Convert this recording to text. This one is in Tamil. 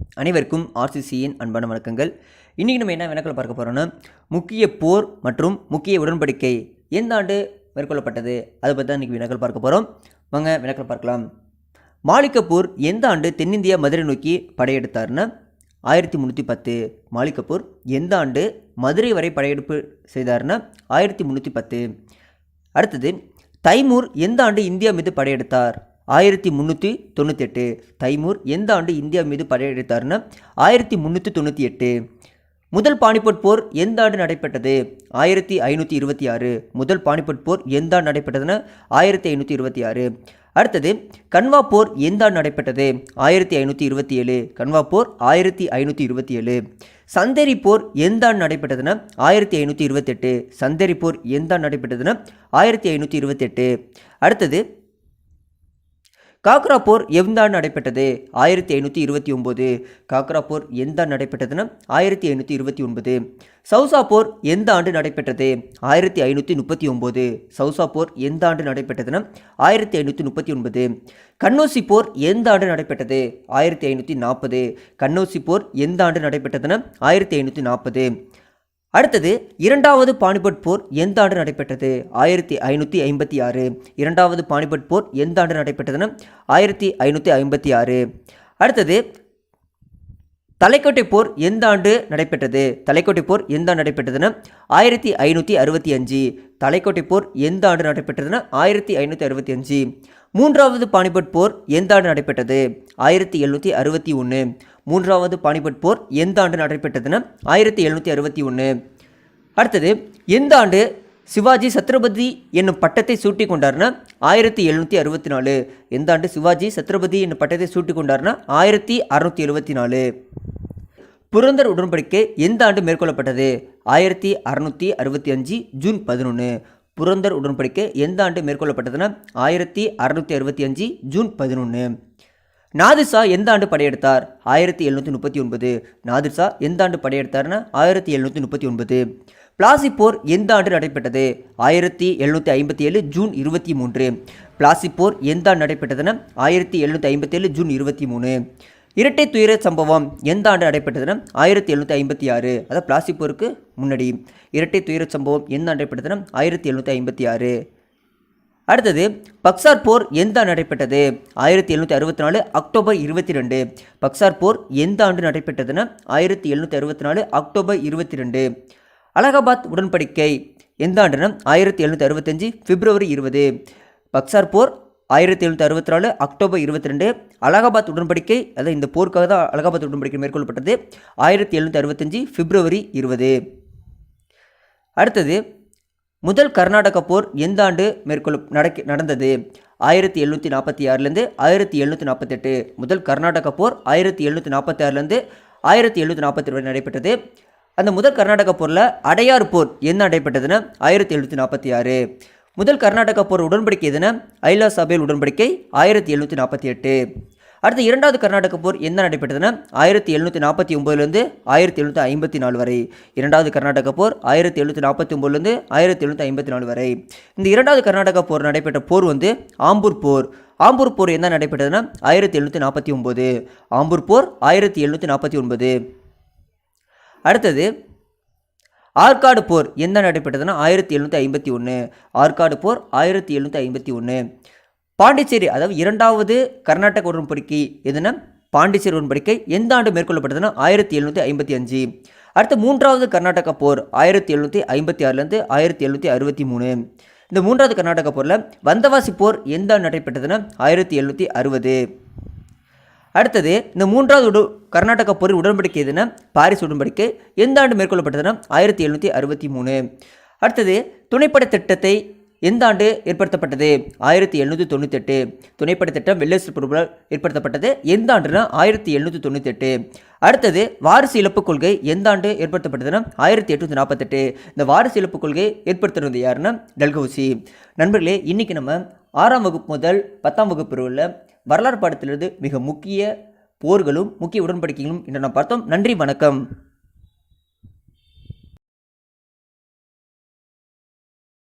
அனைவருக்கும் ஆர்சிசியின் அன்பான வணக்கங்கள். இன்றைக்கி நம்ம என்ன வினாக்கள் பார்க்க போகிறோன்னா முக்கிய போர் மற்றும் முக்கிய உடன்படிக்கை எந்த ஆண்டு மேற்கொள்ளப்பட்டது? அதை பற்றி தான் இன்றைக்கி வினாக்கள் பார்க்க போகிறோம் வாங்க வினக்கல் பார்க்கலாம். மாலிகப்பூர் எந்த ஆண்டு தென்னிந்தியா மதுரை நோக்கி படையெடுத்தார்னா ஆயிரத்தி முந்நூற்றி பத்து. மாலிகப்பூர் எந்த ஆண்டு மதுரை வரை படையெடுப்பு செய்தார்னா ஆயிரத்தி முந்நூற்றி பத்து. அடுத்தது தைமூர் எந்த ஆண்டு இந்தியா மீது படையெடுத்தார்? ஆயிரத்தி முந்நூற்றி தொண்ணூற்றி எட்டு. தைமூர் எந்த ஆண்டு இந்தியா மீது படையெடுத்தார்னா? ஆயிரத்தி முந்நூற்றி தொண்ணூற்றி எட்டு. முதல் பானிபட் போர் எந்த ஆண்டு நடைபெற்றது? ஆயிரத்தி ஐநூற்றி இருபத்தி ஆறு. முதல் பானிபட் போர் எந்த ஆண்டு நடைபெற்றதுன்னா? ஆயிரத்தி ஐநூற்றி இருபத்தி ஆறு. அடுத்தது கன்வா போர் எந்த ஆண்டு நடைபெற்றது? ஆயிரத்தி ஐநூற்றி இருபத்தி ஏழு. கன்வா போர் ஆயிரத்தி ஐநூற்றி இருபத்தி ஏழு. சந்தேரி போர் எந்த ஆண்டு நடைபெற்றதுன்னா? ஆயிரத்தி ஐநூற்றி இருபத்தெட்டு சந்தேரி போர் எந்த ஆண்டு நடைபெற்றதுன்னா? ஆயிரத்தி ஐநூற்றி இருபத்தெட்டு அடுத்தது காக்ரா போர் எந்தாண்டு நடைபெற்றது? ஆயிரத்தி ஐநூற்றி இருபத்தி ஒம்பது காக்ரா போர் எந்த ஆண்டு நடைபெற்றதுன்னா ஆயிரத்தி ஐநூற்றி இருபத்தி ஒன்பது. சவுசா போர் எந்த ஆண்டு நடைபெற்றது? ஆயிரத்தி ஐநூற்றி முப்பத்தி ஒம்பது சவுசா போர் எந்த ஆண்டு நடைபெற்றதுன்னா ஆயிரத்தி ஐநூற்றி முப்பத்தி ஒன்பது. கண்ணோசி போர் எந்த ஆண்டு நடைபெற்றது? ஆயிரத்தி ஐநூற்றி நாற்பது. கண்ணோசி போர் எந்த ஆண்டு நடைபெற்றதுன்னா ஆயிரத்தி ஐநூற்றி நாற்பது. அடுத்தது இரண்டாவது பானிபட் போர் எந்த ஆண்டு நடைபெற்றது? ஆயிரத்தி ஐநூற்றி ஐம்பத்தி ஆறு. இரண்டாவது பானிபட் போர் எந்த ஆண்டு நடைபெற்றதுன்னு? ஆயிரத்தி ஐநூற்றி ஐம்பத்தி ஆறு. அடுத்தது தலைக்கோட்டை போர் எந்த ஆண்டு நடைபெற்றது? தலைக்கோட்டை போர் எந்த ஆண்டு நடைபெற்றதுன்னு? ஆயிரத்தி ஐநூற்றி அறுபத்தி அஞ்சு. தலைக்கோட்டை போர் எந்த ஆண்டு நடைபெற்றதுன்னு? ஆயிரத்தி ஐநூற்றி அறுபத்தி அஞ்சு. மூன்றாவது பானிபட் போர் எந்த ஆண்டு நடைபெற்றது? ஆயிரத்தி எழுநூற்றி அறுபத்தி ஒன்று. மூன்றாவது பானிபட் போர் எந்த ஆண்டு நடைபெற்றதுன்னா? ஆயிரத்தி எழுநூற்றி அறுபத்தி ஒன்று அடுத்தது எந்த ஆண்டு சிவாஜி சத்ரபதி என்னும் பட்டத்தை சூட்டி கொண்டார்னா ஆயிரத்தி எழுநூற்றி அறுபத்தி நாலு. எந்த ஆண்டு சிவாஜி சத்ரபதி என்னும் பட்டத்தை சூட்டி கொண்டார்னா ஆயிரத்தி அறுநூற்றி எழுபத்தி நாலு. புரந்தர் உடன்படிக்கை எந்த ஆண்டு மேற்கொள்ளப்பட்டது? ஆயிரத்தி அறுநூற்றி அறுபத்தி அஞ்சு ஜூன் பதினொன்று புரந்தர் உடன்படிக்கை எந்த ஆண்டு மேற்கொள்ளப்பட்டதுன்னா? ஆயிரத்தி அறுநூற்றி அறுபத்தி அஞ்சு ஜூன் பதினொன்று நாதிர்ஷா எந்த ஆண்டு படையெடுத்தார்? ஆயிரத்தி எழுநூற்றி முப்பத்தி ஒன்பது. நாதிர்ஷா எந்த ஆண்டு படையெடுத்தார்னா ஆயிரத்தி எழுநூற்றி முப்பத்தி ஒன்பது. பிளாசி போர் எந்த ஆண்டு நடைபெற்றது? ஆயிரத்தி எழுநூற்றி ஐம்பத்தி ஏழு ஜூன் இருபத்தி மூன்று. பிளாசி போர் எந்த ஆண்டு நடைபெற்றதுன்னா ஆயிரத்தி எழுநூற்றி ஐம்பத்தி ஏழு ஜூன் இருபத்தி மூணு. இரட்டை துயர சம்பவம் எந்த ஆண்டு நடைபெற்றதுன்னா ஆயிரத்தி எழுநூற்றி ஐம்பத்தி ஆறு. அதாவது பிளாசி போருக்கு முன்னாடி. இரட்டை துயர சம்பவம் எந்த ஆண்டு நடைபெற்றதுன்னா ஆயிரத்தி எழுநூற்றி ஐம்பத்தி ஆறு. அடுத்தது பக்சார் போர் எந்த ஆண்டு நடைபெற்றது? ஆயிரத்தி எழுநூற்றி அறுபத்தி நாலு அக்டோபர் இருபத்தி ரெண்டு. பக்சார் போர் எந்த ஆண்டு நடைபெற்றதுன்னா ஆயிரத்தி எழுநூற்றி அறுபத்தி நாலு அக்டோபர் இருபத்தி ரெண்டு. அலகாபாத் உடன்படிக்கை எந்த ஆண்டுனா ஆயிரத்தி எழுநூற்றி அறுபத்தஞ்சு பிப்ரவரி இருபது. பக்சார் போர் ஆயிரத்தி எழுநூற்றி அறுபத்தி நாலு அக்டோபர் இருபத்தி ரெண்டு. அலகாபாத் உடன்படிக்கை அதாவது இந்த போருக்காக தான் அலகாபாத் உடன்படிக்கை மேற்கொள்ளப்பட்டது ஆயிரத்தி எழுநூற்றி அறுபத்தஞ்சு பிப்ரவரி இருபது. அடுத்தது முதல் கர்நாடக போர் எந்த ஆண்டு மேற்கொள்ள நடக்க நடந்தது? ஆயிரத்தி எழுநூற்றி நாற்பத்தி ஆறுலேருந்து ஆயிரத்தி எழுநூற்றி நாற்பத்தெட்டு. முதல் கர்நாடக போர் ஆயிரத்தி எழுநூற்றி நாற்பத்தி ஆறுலேருந்து ஆயிரத்தி எழுநூற்றி நாற்பத்தி வரை நடைபெற்றது. அந்த முதல் கர்நாடக போரில் அடையார் போர் என்ன நடைபெற்றதுன்னா ஆயிரத்தி எழுநூற்றி நாற்பத்தி ஆறு. முதல் கர்நாடக போர் உடன்படிக்கை எதுனா ஐலா சபையில் உடன்படிக்கை ஆயிரத்தி எழுநூற்றி நாற்பத்தி எட்டு. அடுத்து இரண்டாவது கர்நாடக போர் என்ன நடைபெற்றதுன்னா ஆயிரத்தி எழுநூற்றி நாற்பத்தி ஒம்போதுலேருந்து ஆயிரத்தி எழுநூற்றி ஐம்பத்தி நாலு வரை. இரண்டாவது கர்நாடக போர் ஆயிரத்தி எழுநூற்றி நாற்பத்தி ஒம்போதுலேருந்து ஆயிரத்தி எழுநூற்றி ஐம்பத்தி நாலு வரை. இந்த இரண்டாவது கர்நாடக போர் நடைபெற்ற போர் வந்து ஆம்பூர் போர். ஆம்பூர் போர் என்ன நடைபெற்றதுன்னா ஆயிரத்தி எழுநூற்றி நாற்பத்தி ஒம்பது. ஆம்பூர் போர் ஆயிரத்தி எழுநூற்றி நாற்பத்தி ஒன்பது. அடுத்தது ஆற்காடு போர் எந்த நடைபெற்றதுன்னா ஆயிரத்தி எழுநூற்றி ஐம்பத்தி ஒன்று. ஆற்காடு போர் ஆயிரத்தி எழுநூற்றி ஐம்பத்தி ஒன்று. பாண்டிச்சேரி அதாவது இரண்டாவது கர்நாடக உடன்படிக்கை எதுனா? பாண்டிச்சேரி உடன்படிக்கை எந்த ஆண்டு மேற்கொள்ளப்பட்டதுன்னா? ஆயிரத்தி எழுநூற்றி ஐம்பத்தி அஞ்சு. அடுத்து மூன்றாவது கர்நாடக போர் ஆயிரத்தி எழுநூற்றி ஐம்பத்தி ஆறுலேருந்து ஆயிரத்தி எழுநூற்றி அறுபத்தி மூணு. இந்த மூன்றாவது கர்நாடக போரில் வந்தவாசி போர் எந்த ஆண்டு நடைபெற்றதுன்னா? ஆயிரத்தி எழுநூற்றி அறுபது. அடுத்தது இந்த மூன்றாவது உடு கர்நாடக போரின் உடன்படிக்கை எதுனா பாரிஸ் உடன்படிக்கை எந்த ஆண்டு மேற்கொள்ளப்பட்டதுன்னா? ஆயிரத்தி எழுநூற்றி அறுபத்தி மூணு. அடுத்தது துணைப்படை திட்டத்தை எந்த ஆண்டு ஏற்படுத்தப்பட்டது? ஆயிரத்தி எழுநூற்றி தொண்ணூத்தெட்டு துணைப்படை திட்டம் வெள்ளேஸ்வர் பிரபுவால் ஏற்படுத்தப்பட்டது. எந்த ஆண்டுனா ஆயிரத்தி எழுநூற்றி தொண்ணூத்தெட்டு அடுத்தது வாரிசு இழப்பு கொள்கை எந்த ஆண்டு ஏற்படுத்தப்பட்டதுன்னா ஆயிரத்தி எட்நூற்றி நாற்பத்தெட்டு. இந்த வாரிசு இழப்பு கொள்கை ஏற்படுத்துறது யாருன்னா டல்கௌசி. நண்பர்களே இன்றைக்கி நம்ம ஆறாம் வகுப்பு முதல் பத்தாம் வகுப்பு உள்ள வரலாறு பாடத்திலிருந்து மிக முக்கிய போர்களும் முக்கிய உடன்படிக்கைகளும் இன்று நாம் பார்த்தோம். நன்றி வணக்கம்.